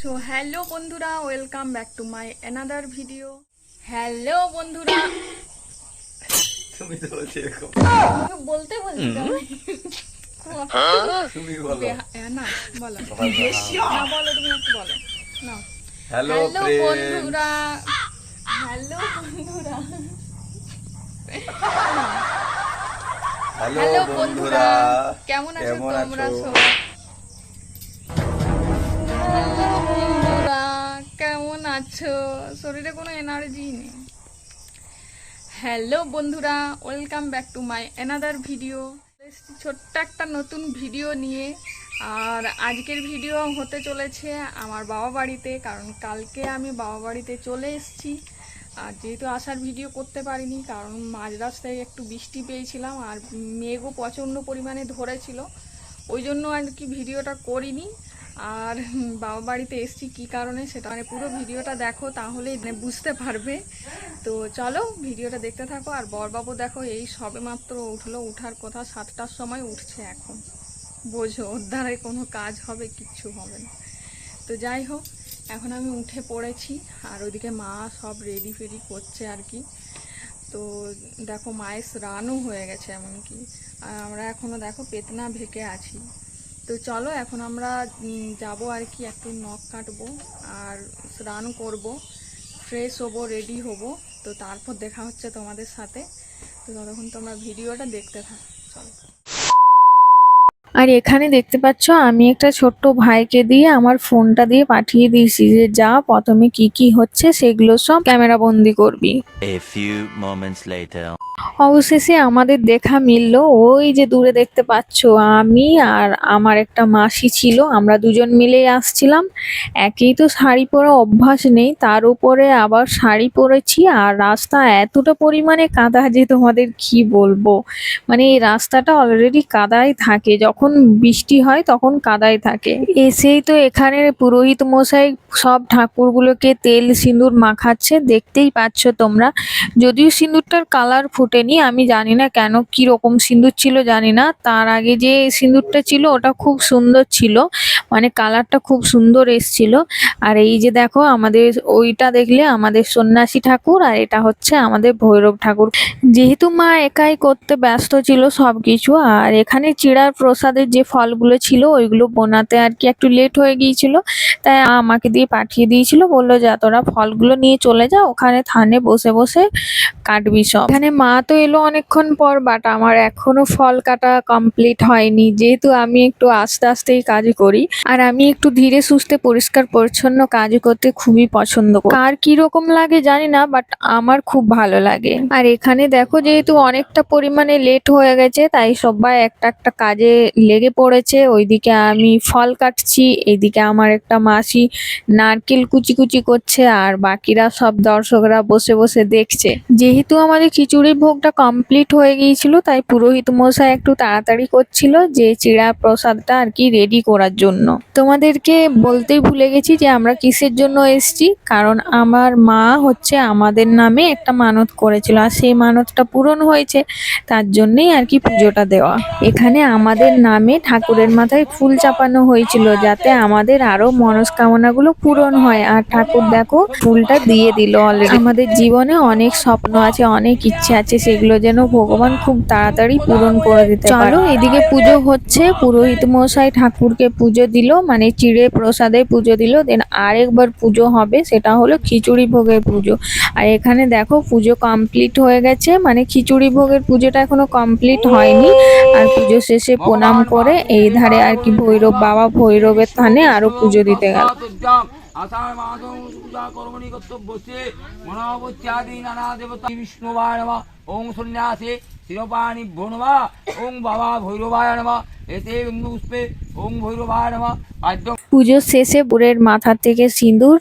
So hello বন্ধুরা welcome back to my another video. Hello বন্ধুরা। তুমি তো বলছো এরকম। বলতে বলছি তো তুমি বলো। না বলো। না বলো তুমি একটু বলো। না। হ্যালো বন্ধুরা। হ্যালো বন্ধুরা। হ্যালো হ্যালো বন্ধুরা। কেমন আছো তোমরা সবাই? কেমন আছো? শরীরে কোনো এনার্জি নেই। হ্যালো বন্ধুরা welcome back to my another video ছোট্ট একটা নতুন ভিডিও নিয়ে, আর আজকের ভিডিও হতে চলেছে আমার বাবা বাড়িতে, কারণ কালকে আমি বাবা বাড়িতে চলে এসেছি। আর যেহেতু আসার ভিডিও করতে পারিনি, কারণ মাঝ রাস্তায় একটু বৃষ্টি পেয়েছিলাম, আর মেঘও প্রচণ্ড পরিমাণে ধরেছিল। ওই জন্য আর কি ভিডিওটা করিনি। আর বাবা বাড়িতে এসছি কী কারণে সেটা মানে পুরো ভিডিওটা দেখো তাহলে বুঝতে পারবে। তো চলো ভিডিওটা দেখতে থাকো আর বরবাবু দেখো এই সবে মাত্র উঠল, উঠার কথা সাতটার সময় উঠছে এখন। বোঝো ওর দ্বারাই কোনো কাজ হবে, কিচ্ছু হবে না। তো যাই হোক, এখন আমি উঠে পড়েছি আর ওইদিকে মা সব রেডি ফেডি করছে আর কি। তো দেখো মায়ের স্নানও হয়ে গেছে এমনকি। আর আমরা এখনও দেখো পেতনা ভেকে আছি। তো চলো, এখন আমরা যাব আর কি, একটু নখ কাটবো আর স্নান করব ফ্রেশ হব রেডি হব। তো তারপর দেখা হচ্ছে তোমাদের সাথে। তো ততক্ষণ তোমরা ভিডিওটা দেখতে থাক। চলো। আর এখানে দেখতে পাচ্ছ আমি একটা ছোট্ট ভাইকে দিয়ে আমার ফোনটা দিয়ে পাঠিয়ে দিয়েছি যে যা প্রথমে কি কি হচ্ছে সেগুলো সব ক্যামেরা বন্দি করবি. অবশেষে আমাদের দেখা মিলল। ওই যে দূরে দেখতে পাচ্ছ আমি আর আমার একটা মাসি ছিল আমরা দুজন মিলেই আসছিলাম। একেই তো শাড়ি পরা অভ্যাস নেই তার উপরে আবার শাড়ি পরেছি আর রাস্তা এতটা পরিমাণে কাদা যে তোমাদের কি বলব? মানে এই রাস্তাটা অলরেডি কাদায় থাকে যখন বৃষ্টি হয় তখন কাদায় থাকে। এসেই তো এখানে পুরোহিত মশাই সব ঠাকুরগুলোকে তেল, সিঁদুর মাখাচ্ছে। দেখতেই পাচ্ছ তোমরা। যদিও সিঁদুরটার কালার ফুটেনি, আমি জানি না কেন কি রকম সিঁদুর ছিল, জানি না। তার আগে যে সিঁদুরটা ছিল ওটা খুব সুন্দর ছিল। মানে কালারটা খুব সুন্দর এসছিল। আর এই যে দেখো, আমাদের ওইটা দেখলে আমাদের সন্ন্যাসী ঠাকুর, আর এটা হচ্ছে আমাদের ভৈরব ঠাকুর। যেহেতু মা একাই করতে ব্যস্ত ছিল সব কিছু আর এখানে চিড়ার প্রসাদের যে ফলগুলো ছিল ওইগুলো বোনাতে আর কি একটু লেট হয়ে গিয়েছিল। তাই আমাকে দিয়ে পাঠিয়ে দিয়েছিল, বলল, যা, তোরা ফলগুলো নিয়ে চলে যা, ওখানে থানে বসে বসে কাটবি সব। এখানে মা তো এলো অনেকক্ষণ পর বাট আমার এখনও ফল কাটা কমপ্লিট হয়নি। যেহেতু আমি একটু আস্তে আস্তেই কাজ করি, আর আমি একটু ধীরে সুস্থে, পরিষ্কার, পরিচ্ছন্ন কাজ করতে খুবই পছন্দ করি। কার কি রকম লাগে জানি না বাট আমার খুব ভালো লাগে। আর এখানে দেখো, যেহেতু অনেকটা পরিমাণে লেট হয়ে গেছে, তাই সবাই একটা একটা কাজে লেগে পড়েছে, ওইদিকে আমি ফল কাটছি এইদিকে আমার একটা মাসি নারকেল কুচি কুচি করছে, আর বাকিরা সব দর্শকরা বসে বসে দেখছে। যেহেতু আমাদের খিচুড়ি ভোগটা কমপ্লিট হয়ে গিয়েছিল, তাই পুরোহিত মশাই একটু তাড়াতাড়ি করছিল যে চিড়া প্রসাদটা আর কি রেডি করার জন্য। তোমাদেরকে বলতেই ভুলে গেছি যে আমরা কিসের জন্য এসেছি, কারণ আমার মা হচ্ছে আমাদের নামে একটা মানত করেছিল, আর সেই মানতটা পূরণ হয়েছে, তার জন্যই আর কি পুজোটা দেওয়া। এখানে আমাদের নামে ঠাকুরের মাথায় ফুল চাপানো হয়েছিল যাতে আমাদের আরও মনস্কামনাগুলো পূরণ হয়। আর ঠাকুর দেখো, ফুলটা দিয়ে দিল অলরেডি আমাদের জীবনে অনেক স্বপ্ন আছে, অনেক ইচ্ছে আছে, সেগুলো যেন ভগবান খুব তাড়াতাড়ি পূরণ করে দিতে চলো এদিকে পুজো হচ্ছে, পুরোহিত মশাই ঠাকুরকে পুজো দিল মানে চিড়ে প্রসাদে পুজো দিল। দেন আরেকবার পুজো হবে, সেটা হলো খিচুড়ি ভোগের পুজো। আর এখানে দেখো পুজো কমপ্লিট হয়ে গেছে মানে খিচুড়ি ভোগের পুজোটা এখনও কমপ্লিট হয়নি। আর পুজো শেষে প্রণাম করে এই ধারে আর কি ভৈরব বাবা ভৈরবের থানে আরও পুজো দিতে গেল। পূজা পুজোর শেষে বুড়ের মাথা থেকে সিঁদুর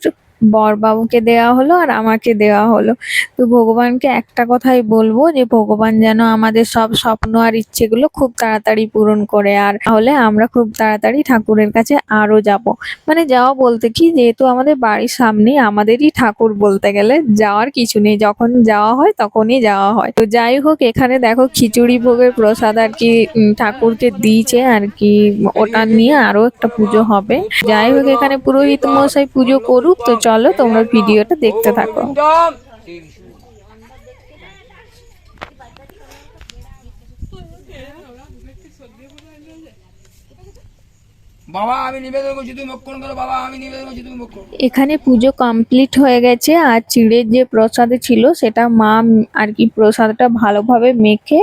বরবাবুকে দেওয়া হলো আর আমাকে দেওয়া হলো। তো ভগবানকে একটা কথাই বলব যে, ভগবান যেন আমাদের সব স্বপ্ন আর ইচ্ছেগুলো খুব তাড়াতাড়ি পূরণ করে আর তাহলে আমরা খুব তাড়াতাড়ি ঠাকুরের কাছে আরও যাব। মানে যাওয়া বলতে কি, যেহেতু আমাদের বাড়ির সামনে আমাদেরই ঠাকুর বলতে গেলে যাওয়ার কিছু নেই। যখন যাওয়া হয় তখনই যাওয়া হয়। তো যাই হোক, এখানে দেখো খিচুড়ি ভোগের প্রসাদ আর কি ঠাকুরকে দিয়েছে আর কি, ওটা নিয়ে আরও একটা পুজো হবে। যাই হোক, এখানে পুরোহিত মশাই পুজো করুক, তো চলো তোমরা ভিডিওটা দেখতে থাকো একদম শ্রী বিষ্ণু। বাবা আমি নিবেদন করছি তুমি মক্ষণ করো বাবা আমি নিবেদন করছি তুমি মক্ষণ এখানে পুজো কমপ্লিট হয়ে গেছে আর চিড়ের যে প্রসাদ ছিল সেটা মা আর কি প্রসাদটা ভালোভাবে মেখে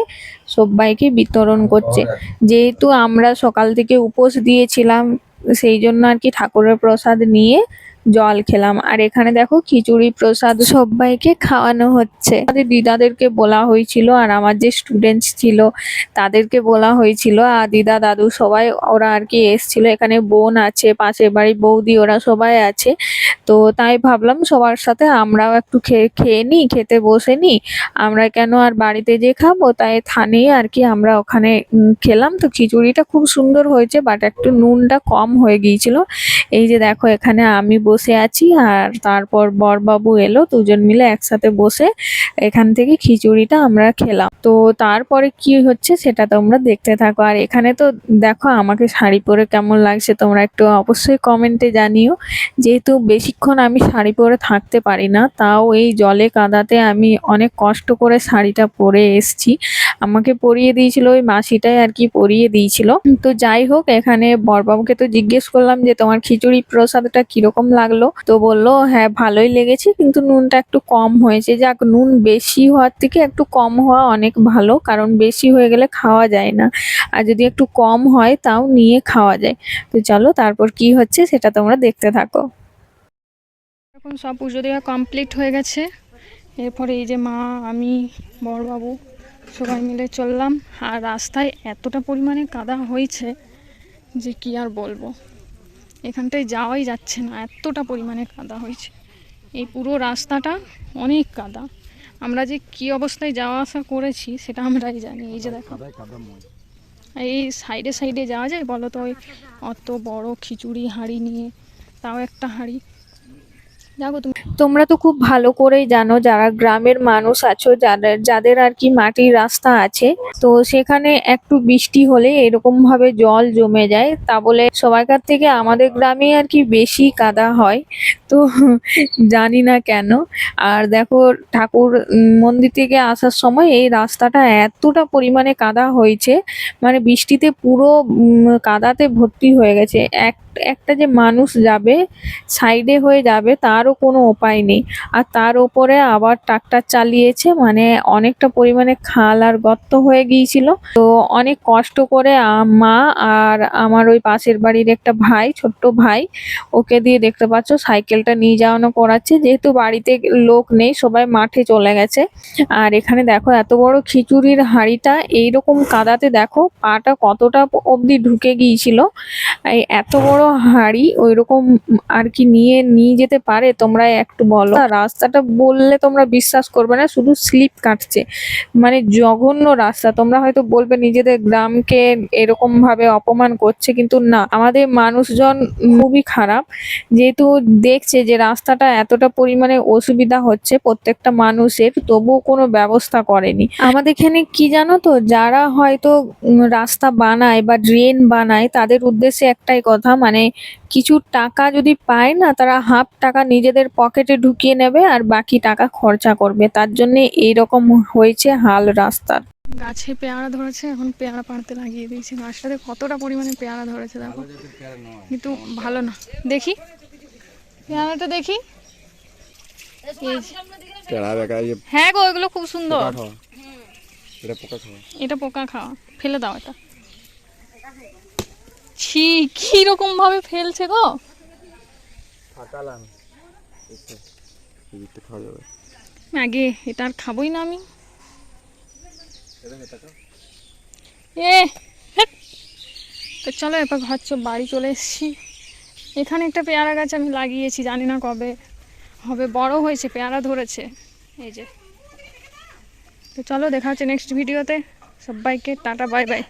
সবাইকে বিতরণ করছে যেহেতু আমরা সকাল থেকে উপোস দিয়েছিলাম সেই জন্য আর কি ঠাকুরের প্রসাদ নিয়ে জল খেলাম। আর এখানে দেখো খিচুড়ি প্রসাদ সবাইকে খাওয়ানো হচ্ছে। আমাদের দিদাদেরকে বলা হয়েছিল আর আমার যে স্টুডেন্টস ছিল তাদেরকে বলা হয়েছিল। আর দিদা, দাদু সবাই ওরা আর কি এসছিল। এখানে বোন আছে, পাশের বাড়ি বৌদি ওরা সবাই আছে। তো তাই ভাবলাম সবার সাথে আমরাও একটু খেয়ে খেয়ে নিই খেতে বসে নিই আমরা কেন আর বাড়িতে যে খাব তাই থানেই আর কি আমরা ওখানে খেলাম। তো খিচুড়িটা খুব সুন্দর হয়েছে বাট একটু নুনটা কম হয়ে গিয়েছিল। এই যে দেখো এখানে আমি বসে আছি আর তারপর বরবাবু এলো, দুজন মিলে একসাথে বসে এখান থেকে খিচুড়িটা আমরা খেলাম। তো তারপরে কি হচ্ছে সেটা তোমরা দেখতে থাকো। আর এখানে তো দেখো আমাকে শাড়ি পরে কেমন লাগছে, তোমরা একটু অবশ্যই কমেন্টে জানিও। যেহেতু বেশিক্ষণ আমি শাড়ি পরে থাকতে পারি না, তাও এই জলে কাদাতে আমি অনেক কষ্ট করে শাড়িটা পরে এসছি। আমাকে পরিয়ে দিয়েছিল ওই মাসিটাই আর কি পরিয়ে দিয়েছিল। তো যাই হোক, এখানে বরবাবুকে তো জিজ্ঞেস করলাম যে তোমার খিচুড়ি প্রসাদটা কীরকম লাগল। তো বলল হ্যাঁ ভালোই লেগেছে, কিন্তু নুনটা একটু কম হয়েছে। যাক, নুন বেশি হওয়ার থেকে একটু কম হওয়া অনেক ভালো, কারণ বেশি হয়ে গেলে খাওয়া যায় না। আর যদি একটু কম হয়, তাও নিয়ে খাওয়া যায়। তো চলো, তারপর কি হচ্ছে সেটা তোমরা দেখতে থাকো। এখন সব পুজো দেওয়া কমপ্লিট হয়ে গেছে। এরপরে এই যে মা, আমি, বড়বাবু সবাই মিলে চললাম। আর রাস্তায় এতটা পরিমাণে কাদা হয়েছে যে কি আর বলব। এখানটায় যাওয়াই যাচ্ছে না। এতটা পরিমাণে কাদা হয়েছে। এই পুরো রাস্তাটা অনেক কাদা। আমরা যে কি অবস্থায় যাওয়া আসা করেছি সেটা আমরাই জানি। এই যে দেখো। এই সাইডে সাইডে যাওয়া যায় বলো তো? ওই অত বড় খিচুড়ি হাঁড়ি নিয়ে। তাও একটা হাঁড়ি। যাব তুমি তোমরা তো খুব ভালো করেই জানো যারা গ্রামের মানুষ আছো, যাদের যাদের আর কি মাটির রাস্তা আছে, তো সেখানে একটু বৃষ্টি হলে এরকম ভাবে জল জমে যায়। তা বলে সবাইকার থেকে আমাদের গ্রামে আর কি বেশি কাদা হয়, তো জানি না কেন। আর দেখো ঠাকুর মন্দির থেকে আসার সময় এই রাস্তাটা এতটা পরিমাণে কাদা হয়েছে মানে বৃষ্টিতে পুরো কাদাতে ভর্তি হয়ে গেছে। এক, একটা যে মানুষ যাবে, সাইডে হয়ে যাবে তারও কোনো উপায় নেই। আর তার ওপরে আবার ট্রাক্টর চালিয়েছে মানে অনেকটা পরিমাণে খাল আর গর্ত হয়ে গিয়েছিল। তো অনেক কষ্ট করে মা আর আমার ওই পাশের বাড়ির একটা ভাই, ছোট্ট ভাই, ওকে দিয়ে দেখতে পাচ্ছ সাইকেলটা নিয়ে যাওয়ানো করাচ্ছে। যেহেতু বাড়িতে লোক নেই, সবাই মাঠে চলে গেছে। আর এখানে দেখো এত বড় খিচুড়ির হাঁড়িটা, এইরকম কাদাতে দেখো পাটা কতটা অবধি ঢুকে গিয়েছিল। এত বড় হাঁড়ি ওই রকম আর কি নিয়ে নিয়ে যেতে পারে তোমরা একটু বলো। রাস্তাটা বললে তোমরা বিশ্বাস করবে না, শুধু স্লিপ কাটছে। মানে জঘন্য রাস্তা। তোমরা হয়তো বলবে নিজেদের গ্রামকে এরকম ভাবে অপমান করছে, কিন্তু না। আমাদের মানুষজন খুবই খারাপ। যেহেতু দেখছে যে রাস্তাটা এতটা পরিমাণে অসুবিধা হচ্ছে প্রত্যেকটা মানুষের, তবুও কোনো ব্যবস্থা করেনি। আমাদের এখানে কি জানো তো, যারা হয়তো রাস্তা বানায় বা ড্রেন বানায়, তাদের উদ্দেশ্যে একটাই কথা মানে কিছু টাকা যদি পায় না, তারা হাফ টাকা নিজেদের পকেটে ঢুকিয়ে নেবে আর বাকি টাকা খরচা করবে। তার জন্য এইরকম হয়েছে হাল রাস্তার। গাছে পেয়ারা ধরেছে এখন পেয়ারা পাড়তে লাগিয়ে দিয়েছি। গাছটাতে কতটা পরিমাণে পেয়ারা ধরেছে দেখো। কিন্তু ভালো না। দেখি। পেয়ারাটা দেখি। হ্যাঁ গো এগুলো খুব সুন্দর। এটা পোকা খাওয়া। ফেলে দাও এটা। ছি কি রকম ভাবে ফেলছে গো। আগে এটা আর খাবোই না আমি। এ। তো চলো এবার ঘর বাড়ি চলে এসেছি। এখানে একটা পেয়ারা গাছ আমি লাগিয়েছি, জানি না কবে হবে। বড় হয়েছে, পেয়ারা ধরেছে। এই যে। তো চলো দেখা হচ্ছে নেক্সট ভিডিওতে সবাইকে টাটা বাই বাই